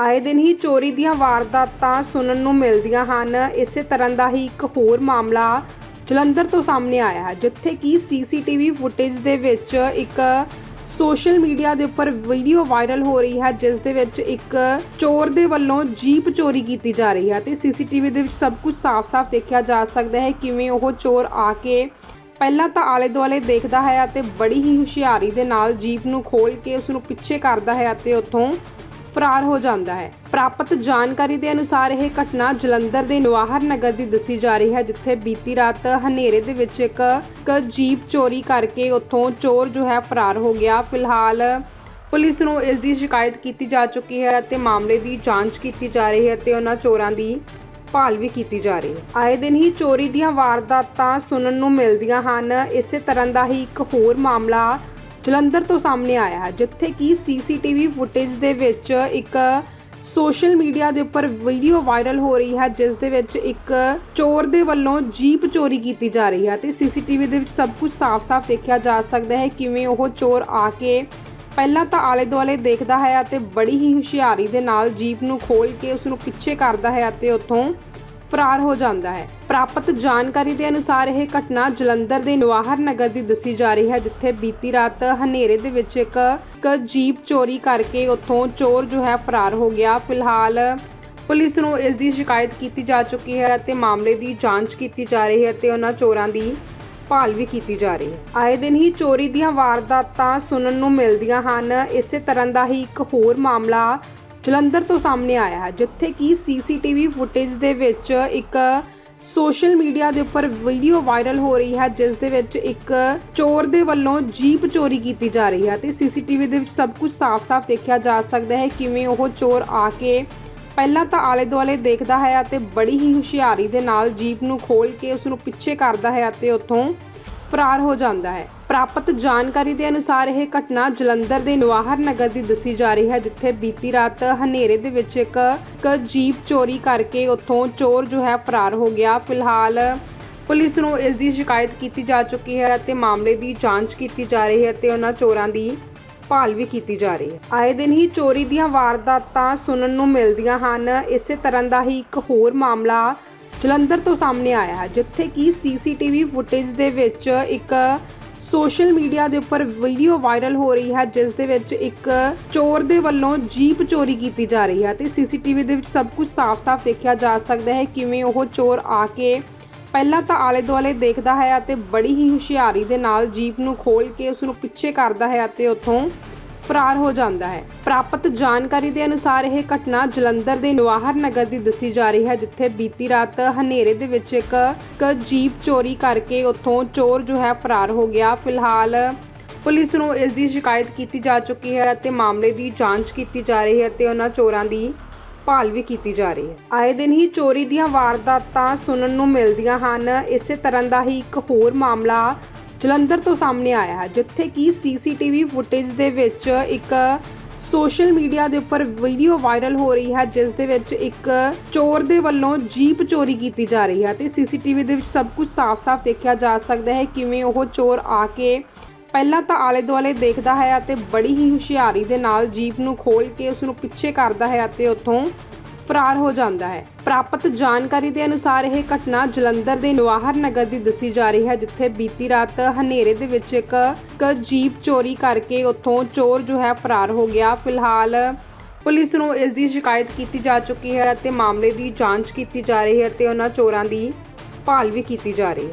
ਆਏ ਦਿਨ ਹੀ ਚੋਰੀ ਦੀਆਂ ਵਾਰਦਾਤਾਂ ਸੁਣਨ ਨੂੰ ਮਿਲਦੀਆਂ ਹਨ। ਇਸੇ ਤਰ੍ਹਾਂ ਦਾ ਹੀ ਇੱਕ ਹੋਰ ਮਾਮਲਾ ਜਲੰਧਰ ਤੋਂ ਸਾਹਮਣੇ ਆਇਆ ਹੈ, ਜਿੱਥੇ ਕਿ ਸੀਸੀਟੀਵੀ ਫੁਟੇਜ ਦੇ ਵਿੱਚ ਇੱਕ ਸੋਸ਼ਲ ਮੀਡੀਆ ਦੇ ਉੱਪਰ ਵੀਡੀਓ ਵਾਇਰਲ ਹੋ ਰਹੀ ਹੈ, ਜਿਸ ਦੇ ਵਿੱਚ ਇੱਕ ਚੋਰ ਦੇ ਵੱਲੋਂ ਜੀਪ ਚੋਰੀ ਕੀਤੀ ਜਾ ਰਹੀ ਹੈ ਤੇ ਸੀਸੀਟੀਵੀ ਦੇ ਵਿੱਚ ਸਭ ਕੁਝ ਸਾਫ਼-ਸਾਫ਼ ਦੇਖਿਆ ਜਾ ਸਕਦਾ ਹੈ ਕਿਵੇਂ ਉਹ ਚੋਰ ਆ ਕੇ ਪਹਿਲਾਂ ਤਾਂ ਆਲੇ ਦੁਆਲੇ ਦੇਖਦਾ ਹੈ ਅਤੇ ਬੜੀ ਹੀ ਹੁਸ਼ਿਆਰੀ ਦੇ ਨਾਲ ਜੀਪ ਨੂੰ ਖੋਲ ਕੇ ਉਸ ਨੂੰ ਪਿੱਛੇ ਕਰਦਾ ਹੈ ਅਤੇ ਉੱਥੋਂ ਫਰਾਰ ਹੋ ਜਾਂਦਾ ਹੈ। ਪ੍ਰਾਪਤ ਜਾਣਕਾਰੀ ਦੇ ਅਨੁਸਾਰ ਇਹ ਘਟਨਾ ਜਲੰਧਰ ਦੇ ਨਵਾਹਰ ਨਗਰ ਦੀ ਦੱਸੀ ਜਾ ਰਹੀ ਹੈ, ਜਿੱਥੇ ਬੀਤੀ ਰਾਤ ਹਨੇਰੇ ਦੇ ਵਿੱਚ ਇੱਕ ਜੀਪ ਚੋਰੀ ਕਰਕੇ ਉੱਥੋਂ ਚੋਰ ਜੋ ਹੈ ਫਰਾਰ ਹੋ ਗਿਆ। ਫਿਲਹਾਲ ਪੁਲਿਸ ਨੂੰ ਇਸ ਦੀ ਸ਼ਿਕਾਇਤ ਕੀਤੀ ਜਾ ਚੁੱਕੀ ਹੈ ਅਤੇ ਮਾਮਲੇ ਦੀ ਜਾਂਚ ਕੀਤੀ ਜਾ ਰਹੀ ਹੈ ਅਤੇ ਉਹਨਾਂ ਚੋਰਾਂ ਦੀ ਭਾਲ ਵੀ ਕੀਤੀ ਜਾ ਰਹੀ ਹੈ। ਆਏ ਦਿਨ ਹੀ ਚੋਰੀ ਦੀਆਂ ਵਾਰਦਾਤਾਂ ਸੁਣਨ ਨੂੰ ਮਿਲਦੀਆਂ ਹਨ। ਇਸੇ ਤਰ੍ਹਾਂ ਦਾ ਹੀ ਇੱਕ ਹੋਰ ਮਾਮਲਾ ਜਲੰਧਰ ਤੋਂ ਸਾਹਮਣੇ ਆਇਆ ਹੈ, ਜਿੱਥੇ ਕਿ ਸੀਸੀਟੀਵੀ ਫੁਟੇਜ ਦੇ ਵਿੱਚ ਇੱਕ ਸੋਸ਼ਲ ਮੀਡੀਆ ਦੇ ਉੱਪਰ ਵੀਡੀਓ ਵਾਇਰਲ ਹੋ ਰਹੀ ਹੈ, ਜਿਸ ਦੇ ਵਿੱਚ ਇੱਕ ਚੋਰ ਦੇ ਵੱਲੋਂ ਜੀਪ ਚੋਰੀ ਕੀਤੀ ਜਾ ਰਹੀ ਹੈ ਤੇ ਸੀਸੀਟੀਵੀ ਦੇ ਵਿੱਚ ਸਭ ਕੁਝ ਸਾਫ਼-ਸਾਫ਼ ਦੇਖਿਆ ਜਾ ਸਕਦਾ ਹੈ ਕਿਵੇਂ ਉਹ ਚੋਰ ਆ ਕੇ ਪਹਿਲਾਂ ਤਾਂ ਆਲੇ ਦੁਆਲੇ ਦੇਖਦਾ ਹੈ ਅਤੇ ਬੜੀ ਹੀ ਹੁਸ਼ਿਆਰੀ ਦੇ ਨਾਲ ਜੀਪ ਨੂੰ ਖੋਲ ਕੇ ਉਸ ਨੂੰ ਪਿੱਛੇ ਕਰਦਾ ਹੈ ਅਤੇ ਉੱਥੋਂ ਫਰਾਰ ਹੋ ਜਾਂਦਾ ਹੈ। ਪ੍ਰਾਪਤ ਜਾਣਕਾਰੀ ਦੇ ਅਨੁਸਾਰ ਇਹ ਘਟਨਾ ਜਲੰਧਰ ਦੇ ਨਵਾਹਰ ਨਗਰ ਦੀ ਦੱਸੀ ਜਾ ਰਹੀ ਹੈ, ਜਿੱਥੇ ਬੀਤੀ ਰਾਤ ਹਨੇਰੇ ਦੇ ਵਿੱਚ ਇੱਕ ਜੀਪ ਚੋਰੀ ਕਰਕੇ ਉੱਥੋਂ ਚੋਰ ਜੋ ਹੈ ਫਰਾਰ ਹੋ ਗਿਆ। ਫਿਲਹਾਲ ਪੁਲਿਸ ਨੂੰ ਇਸ ਦੀ ਸ਼ਿਕਾਇਤ ਕੀਤੀ ਜਾ ਚੁੱਕੀ ਹੈ ਅਤੇ ਮਾਮਲੇ ਦੀ ਜਾਂਚ ਕੀਤੀ ਜਾ ਰਹੀ ਹੈ ਤੇ ਉਹਨਾਂ ਚੋਰਾਂ ਦੀ ਭਾਲ ਵੀ ਕੀਤੀ ਜਾ ਰਹੀ ਹੈ। ਆਏ ਦਿਨ ਹੀ ਚੋਰੀ ਦੀਆਂ ਵਾਰਦਾਤਾਂ ਸੁਣਨ ਨੂੰ ਮਿਲਦੀਆਂ ਹਨ। ਇਸੇ ਤਰ੍ਹਾਂ ਦਾ ਹੀ ਇੱਕ ਹੋਰ ਮਾਮਲਾ ਜਲੰਧਰ ਤੋਂ ਸਾਹਮਣੇ ਆਇਆ ਹੈ, ਜਿੱਥੇ ਕਿ ਸੀਸੀਟੀਵੀ ਫੁਟੇਜ ਦੇ ਵਿੱਚ ਇੱਕ ਸੋਸ਼ਲ ਮੀਡੀਆ ਦੇ ਉੱਪਰ ਵੀਡੀਓ ਵਾਇਰਲ ਹੋ ਰਹੀ ਹੈ, ਜਿਸ ਦੇ ਵਿੱਚ ਇੱਕ ਚੋਰ ਦੇ ਵੱਲੋਂ ਜੀਪ ਚੋਰੀ ਕੀਤੀ ਜਾ ਰਹੀ ਹੈ ਤੇ ਸੀਸੀਟੀਵੀ ਦੇ ਵਿੱਚ ਸਭ ਕੁਝ ਸਾਫ਼-ਸਾਫ਼ ਦੇਖਿਆ ਜਾ ਸਕਦਾ ਹੈ ਕਿਵੇਂ ਉਹ ਚੋਰ ਆ ਕੇ ਪਹਿਲਾਂ ਤਾਂ ਆਲੇ ਦੁਆਲੇ ਦੇਖਦਾ ਹੈ ਅਤੇ ਬੜੀ ਹੀ ਹੁਸ਼ਿਆਰੀ ਦੇ ਨਾਲ ਜੀਪ ਨੂੰ ਖੋਲ ਕੇ ਉਸ ਨੂੰ ਪਿੱਛੇ ਕਰਦਾ ਹੈ ਅਤੇ ਉੱਥੋਂ ਫਰਾਰ ਹੋ ਜਾਂਦਾ ਹੈ। ਪ੍ਰਾਪਤ ਜਾਣਕਾਰੀ ਦੇ ਅਨੁਸਾਰ ਇਹ ਘਟਨਾ ਜਲੰਧਰ ਦੇ ਨਵਾਹਰ ਨਗਰ ਦੀ ਦੱਸੀ ਜਾ ਰਹੀ ਹੈ, ਜਿੱਥੇ ਬੀਤੀ ਰਾਤ ਹਨੇਰੇ ਦੇ ਵਿੱਚ ਇੱਕ ਇੱਕ ਜੀਪ ਚੋਰੀ ਕਰਕੇ ਉੱਥੋਂ ਚੋਰ ਜੋ ਹੈ ਫਰਾਰ ਹੋ ਗਿਆ। ਫਿਲਹਾਲ ਪੁਲਿਸ ਨੂੰ ਇਸ ਦੀ ਸ਼ਿਕਾਇਤ ਕੀਤੀ ਜਾ ਚੁੱਕੀ ਹੈ ਅਤੇ ਮਾਮਲੇ ਦੀ ਜਾਂਚ ਕੀਤੀ ਜਾ ਰਹੀ ਹੈ ਅਤੇ ਉਹਨਾਂ ਚੋਰਾਂ ਦੀ ਭਾਲ ਵੀ ਕੀਤੀ ਜਾ ਰਹੀ ਹੈ। ਆਏ ਦਿਨ ਹੀ ਚੋਰੀ ਦੀਆਂ ਵਾਰਦਾਤਾਂ ਸੁਣਨ ਨੂੰ ਮਿਲਦੀਆਂ ਹਨ। ਇਸੇ ਤਰ੍ਹਾਂ ਦਾ ਹੀ ਇੱਕ ਹੋਰ ਮਾਮਲਾ ਜਲੰਧਰ ਤੋਂ ਸਾਹਮਣੇ ਆਇਆ ਹੈ, ਜਿੱਥੇ ਕਿ ਸੀਸੀਟੀਵੀ ਫੁਟੇਜ ਦੇ ਵਿੱਚ ਇੱਕ ਸੋਸ਼ਲ ਮੀਡੀਆ ਦੇ ਉੱਪਰ ਵੀਡੀਓ ਵਾਇਰਲ ਹੋ ਰਹੀ ਹੈ, ਜਿਸ ਦੇ ਵਿੱਚ ਇੱਕ ਚੋਰ ਦੇ ਵੱਲੋਂ ਜੀਪ ਚੋਰੀ ਕੀਤੀ ਜਾ ਰਹੀ ਹੈ ਤੇ ਸੀਸੀਟੀਵੀ ਦੇ ਵਿੱਚ ਸਭ ਕੁਝ ਸਾਫ਼-ਸਾਫ਼ ਦੇਖਿਆ ਜਾ ਸਕਦਾ ਹੈ ਕਿਵੇਂ ਉਹ ਚੋਰ ਆ ਕੇ ਪਹਿਲਾਂ ਤਾਂ ਆਲੇ ਦੁਆਲੇ ਦੇਖਦਾ ਹੈ ਅਤੇ ਬੜੀ ਹੀ ਹੁਸ਼ਿਆਰੀ ਦੇ ਨਾਲ ਜੀਪ ਨੂੰ ਖੋਲ ਕੇ ਉਸ ਨੂੰ ਪਿੱਛੇ ਕਰਦਾ ਹੈ ਅਤੇ ਉੱਥੋਂ ਫਰਾਰ ਹੋ ਜਾਂਦਾ ਹੈ। ਪ੍ਰਾਪਤ ਜਾਣਕਾਰੀ ਦੇ ਅਨੁਸਾਰ ਇਹ ਘਟਨਾ ਜਲੰਧਰ ਦੇ ਨਵਾਹਰ ਨਗਰ ਦੀ ਦੱਸੀ ਜਾ ਰਹੀ ਹੈ, ਜਿੱਥੇ ਬੀਤੀ ਰਾਤ ਹਨੇਰੇ ਦੇ ਵਿੱਚ ਇੱਕ ਜੀਪ ਚੋਰੀ ਕਰਕੇ ਉੱਥੋਂ ਚੋਰ ਜੋ ਹੈ ਫਰਾਰ ਹੋ ਗਿਆ। ਫਿਲਹਾਲ ਪੁਲਿਸ ਨੂੰ ਇਸ ਦੀ ਸ਼ਿਕਾਇਤ ਕੀਤੀ ਜਾ ਚੁੱਕੀ ਹੈ ਅਤੇ ਮਾਮਲੇ ਦੀ ਜਾਂਚ ਕੀਤੀ ਜਾ ਰਹੀ ਹੈ ਅਤੇ ਉਹਨਾਂ ਚੋਰਾਂ ਦੀ ਭਾਲ ਵੀ ਕੀਤੀ ਜਾ ਰਹੀ ਹੈ। ਆਏ ਦਿਨ ਹੀ ਚੋਰੀ ਦੀਆਂ ਵਾਰਦਾਤਾਂ ਸੁਣਨ ਨੂੰ ਮਿਲਦੀਆਂ ਹਨ। ਇਸੇ ਤਰ੍ਹਾਂ ਦਾ ਹੀ ਇੱਕ ਹੋਰ ਮਾਮਲਾ ਜਲੰਧਰ ਤੋਂ ਸਾਹਮਣੇ ਆਇਆ ਹੈ, ਜਿੱਥੇ ਕਿ ਸੀਸੀਟੀਵੀ ਫੁਟੇਜ ਦੇ ਵਿੱਚ ਇੱਕ ਸੋਸ਼ਲ ਮੀਡੀਆ ਦੇ ਉੱਪਰ ਵੀਡੀਓ ਵਾਇਰਲ ਹੋ ਰਹੀ ਹੈ, ਜਿਸ ਦੇ ਵਿੱਚ ਇੱਕ ਚੋਰ ਦੇ ਵੱਲੋਂ ਜੀਪ ਚੋਰੀ ਕੀਤੀ ਜਾ ਰਹੀ ਹੈ ਤੇ ਸੀਸੀਟੀਵੀ ਦੇ ਵਿੱਚ ਸਭ ਕੁਝ ਸਾਫ਼-ਸਾਫ਼ ਦੇਖਿਆ ਜਾ ਸਕਦਾ ਹੈ, ਕਿਵੇਂ ਉਹ ਚੋਰ ਆ ਕੇ ਪਹਿਲਾਂ ਤਾਂ ਆਲੇ ਦੁਆਲੇ ਦੇਖਦਾ ਹੈ ਅਤੇ ਬੜੀ ਹੀ ਹੁਸ਼ਿਆਰੀ ਦੇ ਨਾਲ ਜੀਪ ਨੂੰ ਖੋਲ ਕੇ ਉਸ ਨੂੰ ਪਿੱਛੇ ਕਰਦਾ ਹੈ ਅਤੇ ਉੱਥੋਂ ਫਰਾਰ ਹੋ ਜਾਂਦਾ ਹੈ। ਪ੍ਰਾਪਤ ਜਾਣਕਾਰੀ ਦੇ ਅਨੁਸਾਰ ਇਹ ਘਟਨਾ ਜਲੰਧਰ ਦੇ ਨਵਾਹਰ ਨਗਰ ਦੀ ਦੱਸੀ ਜਾ ਰਹੀ ਹੈ, ਜਿੱਥੇ ਬੀਤੀ ਰਾਤ ਹਨੇਰੇ ਦੇ ਵਿੱਚ ਇੱਕ ਜੀਪ ਚੋਰੀ ਕਰਕੇ ਉੱਥੋਂ ਚੋਰ ਜੋ ਹੈ ਫਰਾਰ ਹੋ ਗਿਆ। ਫਿਲਹਾਲ ਪੁਲਿਸ ਨੂੰ ਇਸ ਦੀ ਸ਼ਿਕਾਇਤ ਕੀਤੀ ਜਾ ਚੁੱਕੀ ਹੈ ਅਤੇ ਮਾਮਲੇ ਦੀ ਜਾਂਚ ਕੀਤੀ ਜਾ ਰਹੀ ਹੈ ਤੇ ਉਹਨਾਂ ਚੋਰਾਂ ਦੀ ਭਾਲ ਵੀ ਕੀਤੀ ਜਾ ਰਹੀ ਹੈ।